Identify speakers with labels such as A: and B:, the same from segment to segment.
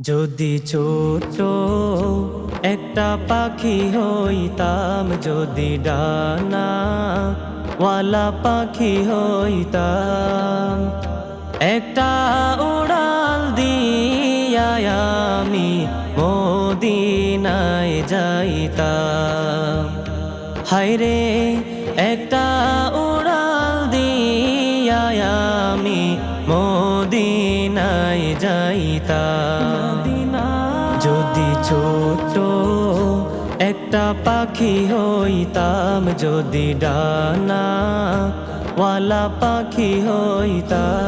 A: যদি ছোট একটা পাখি হইতাম, যদি ডানা ওয়ালা পাখি হইতাম, একটা উড়াল দিয়া আমি মদিনায় যাইতাম। হায়রে, একটা মদিনায় যাইতা যদি ছোট একটা পাখি হইতাম যদি ডানা ওয়ালা পাখি হইতাম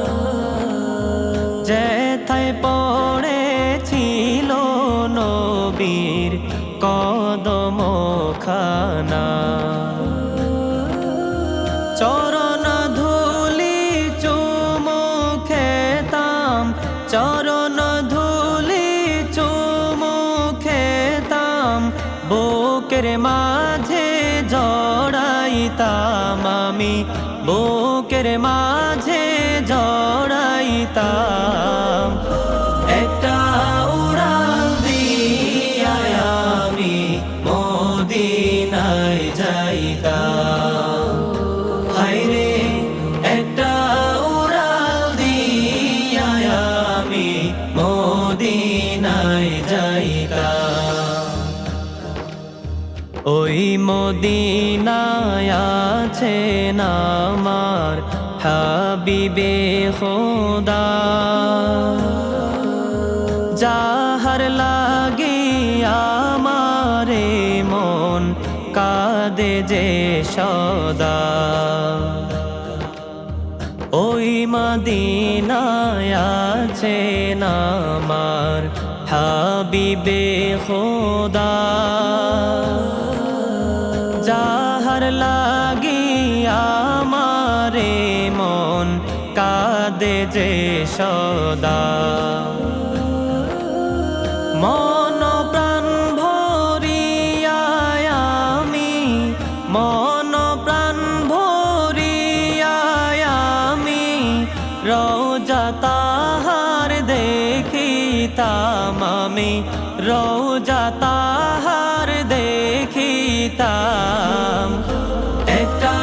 A: খানা চরণ ধুলি চুমু খেতাম, চরণ ধুলি চুমু খেতাম, বুকের মাঝে জড়াইতাম আমি, বুকের মাঝে জড়াইতাম। যাইতাম হায়রে, একটা উড়াল দিয়া আমি মদিনায় যাইতাম ওই মদিনায় আছে আমার হাবিবে খোদা। যাহার লাগে আমারে মন কাঁদে যে সদা। ওই মদিনায় আমার হাবিবে খোদা। যাহার লাগি আমারে মন কাঁদে যে সদা। মন রোজা তাহার দেখিতাম। একটা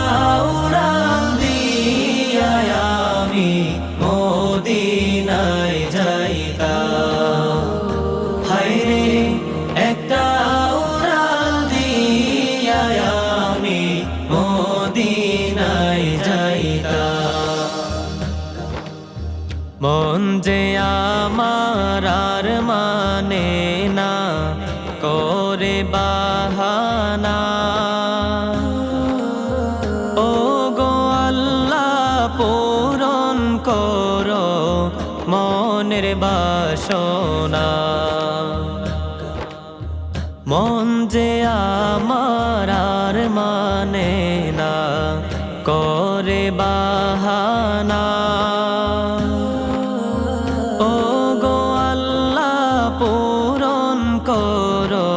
A: উড়াল দিয়া আমি মদিনায় মন যে আমার আর মানে না, করে বাহানা। ও গো আল্লাহ, পূরণ করো মনের বাসনা। মন যে আমার আর মানে না, করে বাহানা। করো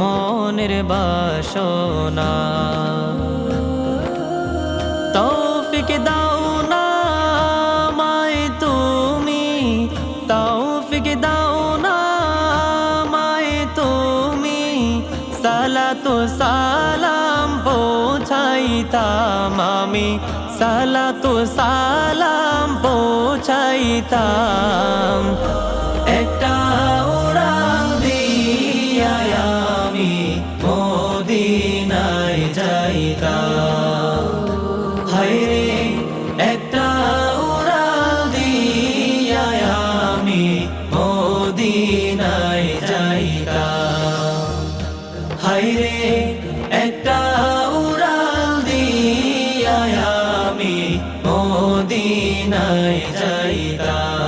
A: মনের বাসনা। তৌফিক দাও না মায় তুমি, তৌফিক দাও না মায় তুমি। সালাতু সালাম পৌঁছাইতাম আমি, সালাতু সালাম পৌঁছাইতাম। একটা কিতাব হাইরে একটা উড়াল দিয়া আমি মদিনায় যাইতাম। হাইরে একটা উড়াল দিয়া আমি মদিনায় যাইতাম।